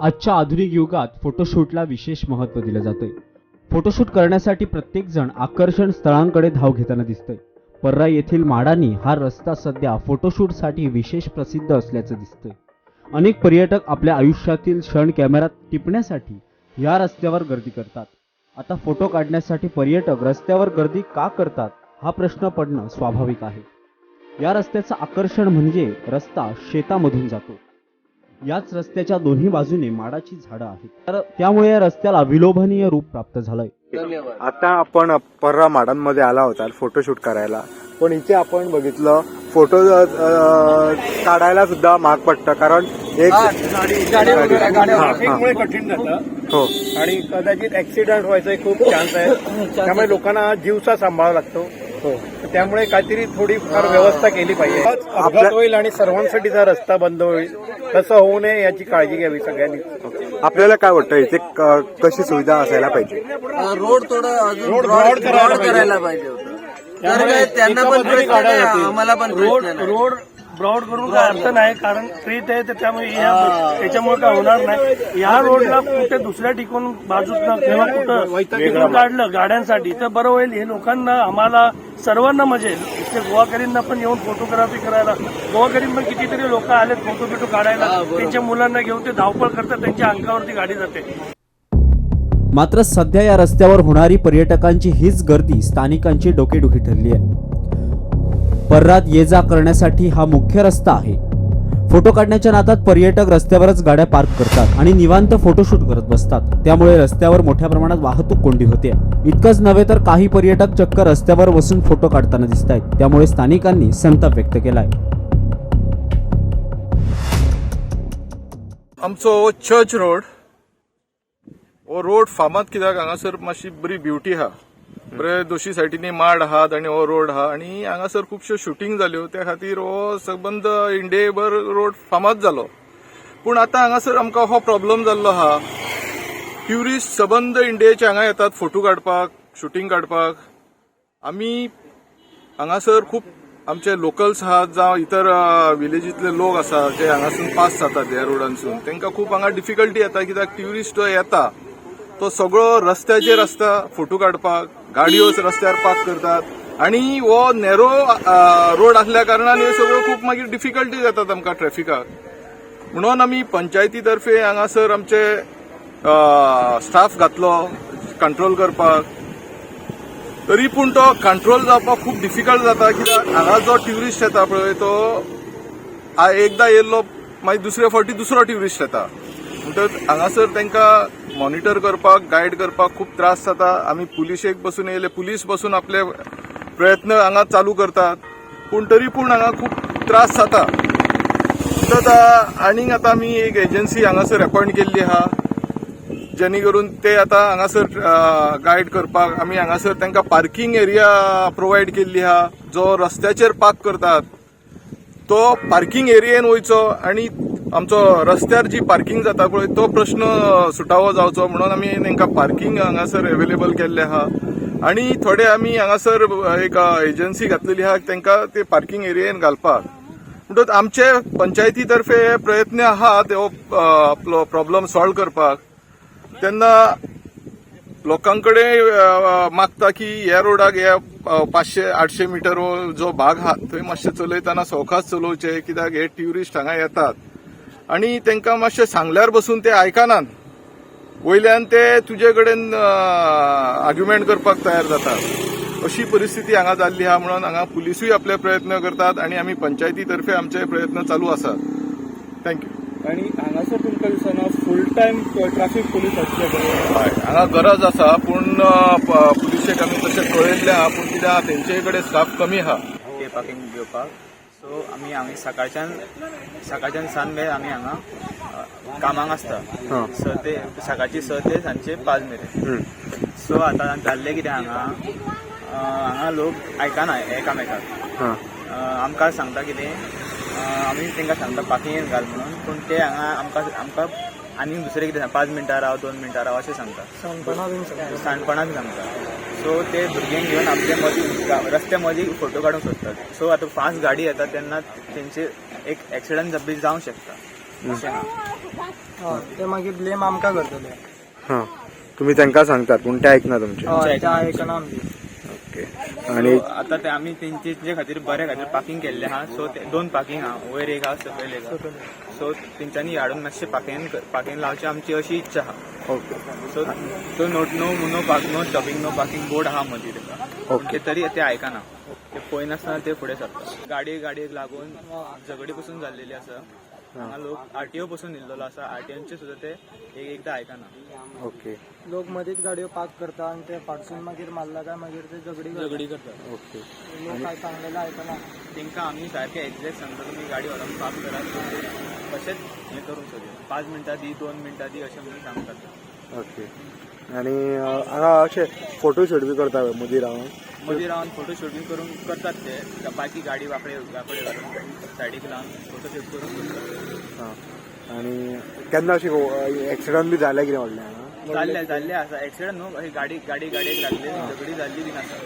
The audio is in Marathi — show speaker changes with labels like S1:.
S1: आजच्या आधुनिक युगात फोटोशूटला विशेष महत्त्व दिलं जातंय. फोटोशूट करण्यासाठी प्रत्येक जण आकर्षण स्थळांकडे धाव घेताना दिसतंय. पर्रा येथील माडानी हा रस्ता सध्या फोटोशूटसाठी विशेष प्रसिद्ध असल्याचं दिसतंय. अनेक पर्यटक आपल्या आयुष्यातील क्षण कॅमेऱ्यात टिपण्यासाठी या रस्त्यावर गर्दी करतात. आता फोटो काढण्यासाठी पर्यटक रस्त्यावर गर्दी का करतात? हा प्रश्न पडणं स्वाभाविक आहे. या रस्त्याचं आकर्षण म्हणजे रस्ता शेतामधून जातो. याच रस्त्याच्या दोन्ही बाजूने माडाची झाडं आहेत. तर त्यामुळे या रस्त्याला विलोभनीय रूप प्राप्त झालंय.
S2: आता आपण पर्रा माडांमध्ये आला होता फोटोशूट करायला. पण इथे आपण बघितलं फोटो काढायला सुद्धा महाग पडतं. कारण एक
S3: कठीण जातं.
S2: हो.
S3: आणि कदाचित ऍक्सिडेंट व्हायचा खूप चान्स आहे. त्यामुळे लोकांना जीवचा सांभाळावा लागतो.
S2: हो
S3: त्यामुळे काहीतरी थोडीफार व्यवस्था केली पाहिजे. अपघात होईल आणि सर्वांसाठीचा रस्ता बंद होईल तसं होऊ नये याची काळजी घ्यावी सगळ्यांनी.
S2: आपल्याला काय वाटतं? इथे क- कशी सुविधा असायला पाहिजे?
S4: रोड थोडं अजून
S3: रोड
S4: ब्रॉड
S3: करायला पाहिजे.
S4: त्यांना पण. आम्हाला पण
S5: रोड रोड ब्रॉड करून काय अर्थ नाही कारण ट्रीट आहे तर त्यामुळे या- त्याच्यामुळे काय होणार नाही. या रोडला कुठे दुसऱ्या ठिकाणून बाजूला किंवा कुठं वेगळं काढलं गाड्यांसाठी तर बरं होईल. हे लोकांना आम्हाला सर्वांना मजा येईल. इथले गोवाकरींना पण येऊन फोटोग्राफी करायला. गोवाकरीन पण कितीतरी लोक आलेत फोटो बिटो काढायला. त्यांच्या मुलांना घेऊन ते धावपळ करतात त्यांच्या अंगावरती गाडी जाते.
S1: मात्र सध्या या रस्त्यावर होणारी पर्यटकांची हीच गर्दी स्थानिकांची डोकेदुखी ठरली आहे. पर्रात ये जा करण्यासाठी हा मुख्य रस्ता आहे. फोटो काढण्याच्या नादात पर्यटक रस्त्यावरच गाड्या पार्क करतात आणि निवांत फोटोशूट करत बसतात. त्यामुळे रस्त्यावर मोठ्या प्रमाणात वाहतूक कोंडी होते. इतकंच नव्हे तर काही पर्यटक चक्क रस्त्यावर बसून फोटो काढताना दिसत आहेत त्यामुळे स्थानिकांनी संताप व्यक्त केलाय.
S6: आमचो चर्च रोड हो रोड हो फामाद कित्याक? हांगासर मातशी बरी ब्युटी आहा बरे दोशी सायटींनी माड आहात आनी हो रोड आहा आनी हांगासर खुबश्यो शुटींग जाल्यो त्या खातीर हो सबंद इंडियेभर रोड फामाद जालो पूण आतां हांगासर आमकां हो प्रॉब्लम जाल्लो आहा ट्युरिस्ट सबंद इंडियेचे हांगा येतात फोटो काडपाक शुटींग काडपाक आमी हांगासर खूब आमचे लोकल्स आहात जावं इतर विलेजींतले लोक आसा जे हांगासून पास जातात ह्या रोडांसून तांकां खूब हांगा डिफिकल्टी येता कित्याक ट्युरिस्ट जो येता तो सगळो रस्त्याचेर आसता फोटो काडपाक गाडयो रस्त्यार पार्क करतात. आनी हो नेरो रोड आसल्या कारणान ह्यो सगळ्यो खूब मागीर डिफिकल्टी जातात आमकां ट्रॅफिकाक म्हणून आमी पंचायती तर्फे हांगासर आमचे स्टाफ घातलो कंट्रोल करपाक. तरी पूण तो कंट्रोल जावपाक खूब डिफिकल्ट जाता. कित्याक? हांगा जो ट्युरिस्ट येता पळय तो आ- एकदां येयल्लो मागीर दुसरे फावटी दुसरो ट्युरिस्ट येता. म्हणटच हांगासर तांकां मॉनिटर करपाक गायड करपाक खूब त्रास जाता. आमी पुलिशेक बसून येयले पुलीस बसून आपले प्रयत्न हांगा चालू करतात. पूण तरी पूण हांगा खूब त्रास जाता. म्हणटच आ- आनीक आतां आमी एक एजन्सी हांगासर अपॉयंट केल्ली आहा जेणे करून ते आता हांगासर गायड करपाक आमी हांगासर तांकां पार्किंग एरिया प्रोवायड केल्ली आहा जो रस्त्याचेर पार्क करतात तो पार्किंग एरियेन वयचो आनी आमचो रस्त्यार जी पार्किंग जाता पळय तो प्रश्न सुटावो जावचो. म्हणून आमी तांकां पार्किंग हांगासर अवेलेबल केल्ले आहा आणि थोडे आमी हांगासर एक एजन्सी घातलेली आहा तांकां ते पार्किंग एरियेन घालपाक म्हणटच आमचे पंचायती तर्फे हे प्रयत्न आहा हो आपलो प्रॉब्लम सॉल्व करपाक तेन्ना लोकांकडे मागता की ह्या रोडाक ह्या पाचशे आठशे मिटर जो भाग आहा थंय मातशें चलयतना सवकास चलोवचे. कित्याक हे ट्युरिस्ट हांगा येतात. आनी तांकां मातशें सांगल्यार बसून ते आयकनात वयल्यान ते तुजे कडेन आर्ग्युमेंट करपाक तयार जातात. अशी परिस्थिती हांगा जाल्ली आहा म्हणून हांगा पुलिसूय आपले प्रयत्न करतात आनी आमी पंचायती तर्फे आमचे प्रयत्न चालू आसात. थँक्यू
S3: आणि हांगासर तुमकां दिसना फुल टायम ट्रॅफिक पोलीस असचे
S6: हय हांगा गरज आसा पूण पुलिशेक आमी तशें कळयल्लें आहा पूण कित्याक तेंचे कडेन स्टाफ कमी आहा
S7: पार्किंग घेवपाक सो आमी हांगा सकाळच्यान सकाळच्यान सान मेळ आमी हांगा कामाक आसता. स ते सकाळची स ते सांजचे पांच मेरेन. सो आतां जाल्लें कितें हांगा अ, हांगा लोक आयकना एकामेकाक.
S2: हां.
S7: अ, आमकां सांगता कितें अ, आमी तांकां सांगता पार्किंगेन घाल म्हणून पूण ते हांगा आमकां आमकां आनी दुसरें कितें सांग पांच मिनटां राव दोन मिनटां राव अशें सांगता. सांडपणां बी सांगता. सो ते भुरग्यांक घेऊन आपल्या मदीं रस्त्यामध्ये फोटो काढूंक सोदतात सो आता फास्ट गाडी येता तेन्ना तेंचे एक ऍक्सिडंट बी जावंक शकता. अशें ना
S5: ते मागीर ब्लेम आमकां करतले.
S2: हां. तुम्ही त्यांना सांगतात पूण ते ऐकना तुमचे?
S7: तेंचे
S5: आयकना
S2: ओके आणि
S7: आता ते आमी तेंचे तेंचे खातीर बरे खातीर पार्किंग केल्ले आहा सो ते दोन पार्किंग आहा वयर एक आहा सकयल एक आहा सो तेंच्यांनी हाडून मातशें पार्किंग पार्किंग लावची आमची अशी इच्छा आहा
S2: ओके.
S7: सो तो note no no park no stopping no parking board आहा मदीं तेका
S2: ओके.
S7: ते तरी ते आयकना ते पळयनासतना ते फुडें सरता गाडये गाडयेक लागून झगडी पसून जाल्लेली आसा हांगा लोक आरटीओ पसून येल्लेलो आसा आरटीओचे सुद्दां ते एक एकदां आयकना
S2: ओके.
S5: लोक मदींच गाडयो पार्क करता आणि ते फाटसून मागीर मारला काय मागीर ते झगडी
S7: झगडी करता
S2: ओके.
S5: लोक काय सांगलेलं आयकना
S7: तांकां आमी सारके एक्झॅक्ट सांगता तुमी गाडी व्हरून पार्क करात तशेंच हें करूंक सोदया पांच मिनटां दी दोन मिनटां दी अशें म्हणून सांगतात
S2: ओके. आणि अं, हांगा अशे फोटो शूट बी करता मदीं रावन
S7: मदीं रावन फोटो शूटिंग करून करतात ते. बाकी गाडी वाकडे वाकडे घालून सायडीक लावन फोटो शूट करून करतात.
S2: हां. आणि केन्ना अशी एक्सिडंट बी जाले कितें व्हडलें हांगा?
S7: जाल्ले जाल्ले आसा. एक्सिडंट न्हू अशी गाडी गाडी गाडयेक लागले झगडी जाल्ली बीन आसा